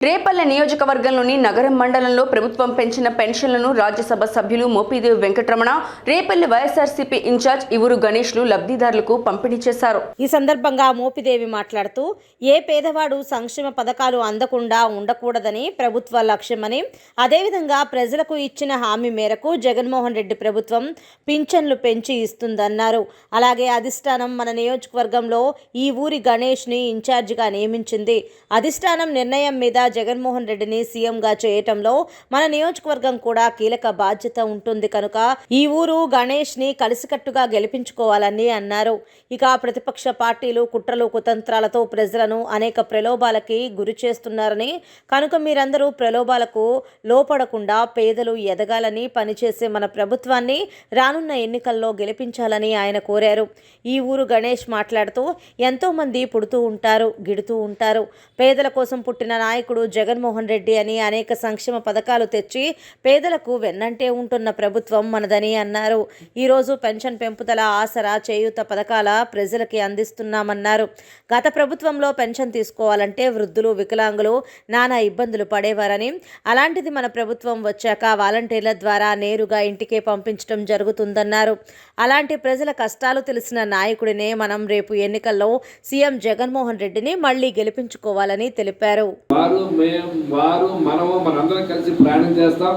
రేపల్లె నియోజకవర్గంలోని నగరం మండలంలో ప్రభుత్వం పెంచిన పెన్షన్లను రాజ్యసభ సభ్యులు మోపిదేవి వెంకటరమణ రేపల్లె వైఎస్ఆర్సీపీ ఇన్ఛార్జ్ ఇవురు గణేష్లు లబ్ధిదారులకు పంపిణీ చేశారు. ఈ సందర్భంగా మోపిదేవి మాట్లాడుతూ ఏ పేదవాడు సంక్షేమ పథకాలు అందకుండా ఉండకూడదని ప్రభుత్వ లక్ష్యమని అదేవిధంగా ప్రజలకు ఇచ్చిన హామీ మేరకు జగన్మోహన్ రెడ్డి ప్రభుత్వం పింఛన్లు పెంచి ఇస్తుందన్నారు. అలాగే అధిష్టానం మన నియోజకవర్గంలో ఈ ఊరి గణేష్ని ఇన్ఛార్జిగా నియమించింది. అధిష్టానం నిర్ణయం మీద జగన్మోహన్ రెడ్డిని సీఎంగా చేయటంలో మన నియోజకవర్గం కూడా కీలక బాధ్యత ఉంటుంది కనుక ఈ ఊరు గణేష్ని కలిసికట్టుగా గెలిపించుకోవాలని అన్నారు. ఇక ప్రతిపక్ష పార్టీలు కుట్రలు కుతంత్రాలతో ప్రజలను అనేక ప్రలోభాలకి గురి చేస్తున్నారని కనుక మీరందరూ ప్రలోభాలకు లోపడకుండా పేదలు ఎదగాలని పనిచేసే మన ప్రభుత్వాన్ని రానున్న ఎన్నికల్లో గెలిపించాలని ఆయన కోరారు. ఈ ఊరు గణేష్ మాట్లాడుతూ ఎంతో మంది పుడుతూ ఉంటారు గిడుతూ ఉంటారు. పేదల కోసం పుట్టిన నాయకుడు జగన్మోహన్ రెడ్డి అని అనేక సంక్షేమ పథకాలు తెచ్చి పేదలకు వెన్నంటే ఉంటున్న ప్రభుత్వం మనదని అన్నారు. ఈరోజు పెన్షన్ పెంపుదల ఆసరా చేయూత పథకాల ప్రజలకి అందిస్తున్నామన్నారు. గత ప్రభుత్వంలో పెన్షన్ తీసుకోవాలంటే వృద్ధులు వికలాంగులు నానా ఇబ్బందులు పడేవారని అలాంటిది మన ప్రభుత్వం వచ్చాక వాలంటీర్ల ద్వారా నేరుగా ఇంటికే పంపించడం జరుగుతుందన్నారు. అలాంటి ప్రజల కష్టాలు తెలిసిన నాయకుడినే మనం రేపు ఎన్నికల్లో సీఎం జగన్మోహన్ రెడ్డిని మళ్ళీ గెలిపించుకోవాలని తెలిపారు. వారు మేము వారు మనము మనందరం కలిసి ప్రయాణం చేస్తాం.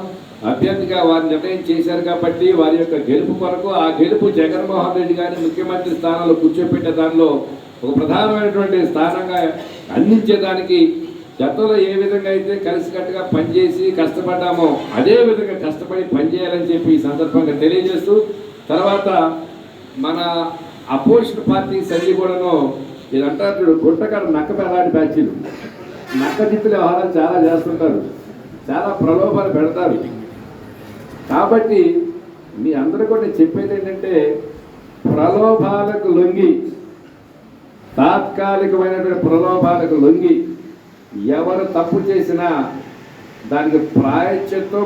అభ్యర్థిగా వారు నిర్ణయం చేశారు కాబట్టి వారి యొక్క గెలుపు కొరకు ఆ గెలుపు జగన్మోహన్ రెడ్డి గారిని ముఖ్యమంత్రి స్థానంలో కూర్చోపెట్టే దానిలో ఒక ప్రధానమైనటువంటి స్థానంగా అందించేదానికి గతంలో ఏ విధంగా అయితే కలిసికట్టుగా పనిచేసి కష్టపడ్డామో అదే విధంగా కష్టపడి పనిచేయాలని చెప్పి ఈ సందర్భంగా తెలియజేస్తూ తర్వాత మన అపోజిషన్ పార్టీ సభ్యులు కూడాను ఇది అంటారు చూడు, గుట్టకాడ నక్క బ్యాచీలు. నక్క దిప్పుల వ్యవహారాలు చాలా చేస్తుంటారు. చాలా ప్రలోభాలు పెడతారు. కాబట్టి మీ అందరూ కూడా నేను చెప్పేది ఏంటంటే ప్రలోభాలకు లొంగి తాత్కాలికమైనటువంటి ప్రలోభాలకు లొంగి ఎవరు తప్పు చేసినా దానికి ప్రాయశ్చిత్తం